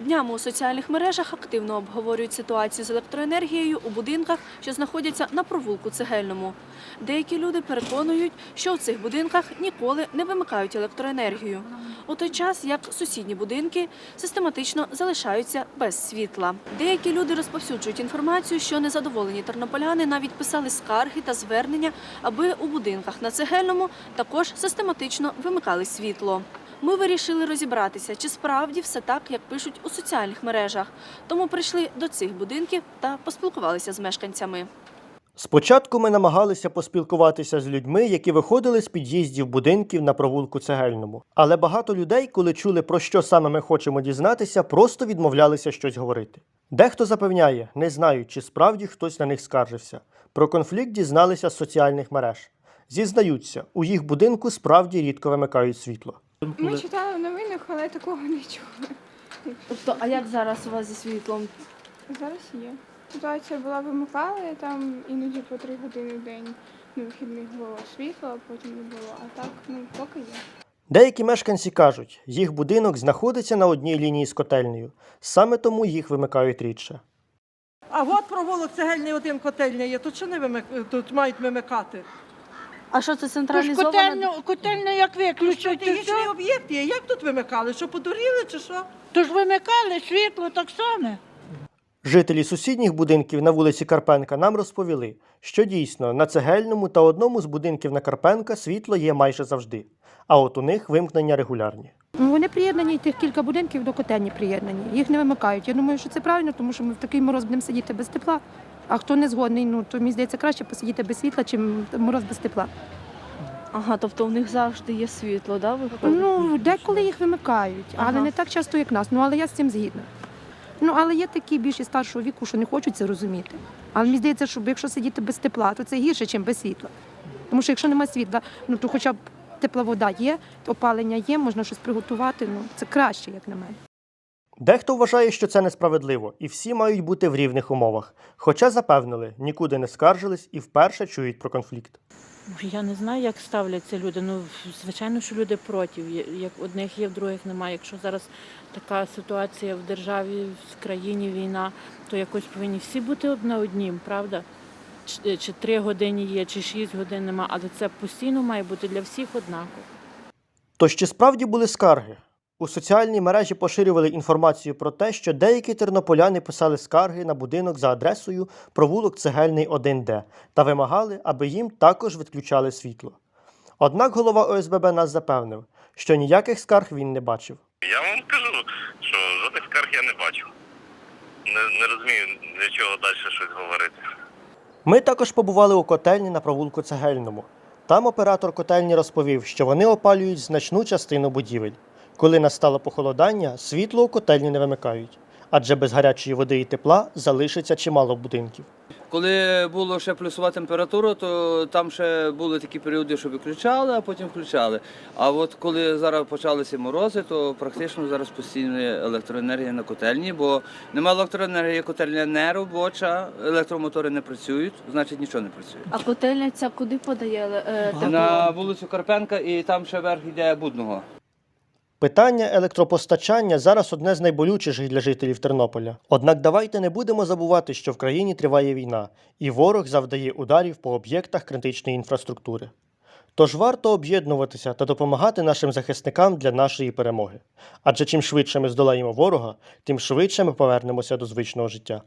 Днями у соціальних мережах активно обговорюють ситуацію з електроенергією у будинках, що знаходяться на провулку Цегельному. Деякі люди переконують, що у цих будинках ніколи не вимикають електроенергію, у той час як сусідні будинки систематично залишаються без світла. Деякі люди розповсюджують інформацію, що незадоволені тернополяни навіть писали скарги та звернення, аби у будинках на Цегельному також систематично вимикали світло. Ми вирішили розібратися, чи справді все так, як пишуть у соціальних мережах. Тому прийшли до цих будинків та поспілкувалися з мешканцями. Спочатку ми намагалися поспілкуватися з людьми, які виходили з під'їздів будинків на провулку Цегельному. Але багато людей, коли чули про що саме ми хочемо дізнатися, просто відмовлялися щось говорити. Дехто запевняє, не знають, чи справді хтось на них скаржився. Про конфлікт дізналися з соціальних мереж. Зізнаються, у їх будинку справді рідко вимикають світло. Ми читали в новинах, але такого не чули. Тобто, а як зараз у вас зі світлом? Зараз є. Ситуація була вимикали, там іноді по три години в день на вихідних було світло, а потім не було. А так, ну, поки є. Деякі мешканці кажуть, їх будинок знаходиться на одній лінії з котельнею, саме тому їх вимикають рідше. А от провулок цегельний один котельня є. Тут що не вимик... тут мають вимикати? А що це Тож централізовано? котельну, котельну як виключать, то Стратегічний що? об'єкт є. Як тут вимикали? Що подуріли чи що? Тож вимикали світло так само. Жителі сусідніх будинків на вулиці Карпенка нам розповіли, що дійсно на цегельному та одному з будинків на Карпенка світло є майже завжди, а от у них вимкнення регулярні. Ну, Вони приєднані, тих кілька будинків до котельні приєднані. Їх не вимикають. Я думаю, що це правильно, тому що ми в такий мороз будемо сидіти без тепла. А хто не згодний, ну то мені здається краще посидіти без світла, чим мороз без тепла. Ага, тобто в них завжди є світло, да? виходить? Ну, деколи їх вимикають, але Ага. не так часто, як нас. Ну але я з цим згідна. Ну, але є такі більші старшого віку, що не хочуть це розуміти. Але мені здається, що якщо сидіти без тепла, то це гірше, ніж без світла. Тому що якщо немає світла, ну то хоча б тепла вода є, опалення є, можна щось приготувати. Ну це краще, як на мене. Дехто вважає, що це несправедливо, і всі мають бути в рівних умовах. Хоча запевнили, нікуди не скаржились і вперше чують про конфлікт. Я не знаю, як ставляться люди. Ну, звичайно, що люди проти. Як одних є, в других немає. Якщо зараз така ситуація в державі, в країні війна, то якось повинні всі бути од- на однім, правда? Чи, чи три години є, чи шість годин нема, але це постійно має бути для всіх однаково. Тож чи справді були скарги? У соціальній мережі поширювали інформацію про те, що деякі тернополяни писали скарги на будинок за адресою провулок Цегельний 1Д та вимагали, аби їм також відключали світло. Однак голова ОСББ нас запевнив, що ніяких скарг він не бачив. Я вам кажу, що жодних скарг я не бачу. Не, не розумію, для чого далі щось говорити. Ми також побували у котельні на провулку Цегельному. Там оператор котельні розповів, що вони опалюють значну частину будівель. Коли настало похолодання, світло у котельні не вимикають, адже без гарячої води і тепла залишиться чимало будинків. Коли було ще плюсова температура, то там ще були такі періоди, що виключали, а потім включали. А от коли зараз почалися морози, то практично зараз постійно електроенергія на котельні, бо немає електроенергії, котельня не робоча, електромотори не працюють, значить нічого не працює. А котельня ця куди подає е, тепло? На вулицю Карпенка і там ще верх йде Будного. Питання електропостачання зараз одне з найболючіших для жителів Тернополя. Однак давайте не будемо забувати, що в країні триває війна, і ворог завдає ударів по об'єктах критичної інфраструктури. Тож варто об'єднуватися та допомагати нашим захисникам для нашої перемоги. Адже чим швидше ми здолаємо ворога, тим швидше ми повернемося до звичного життя.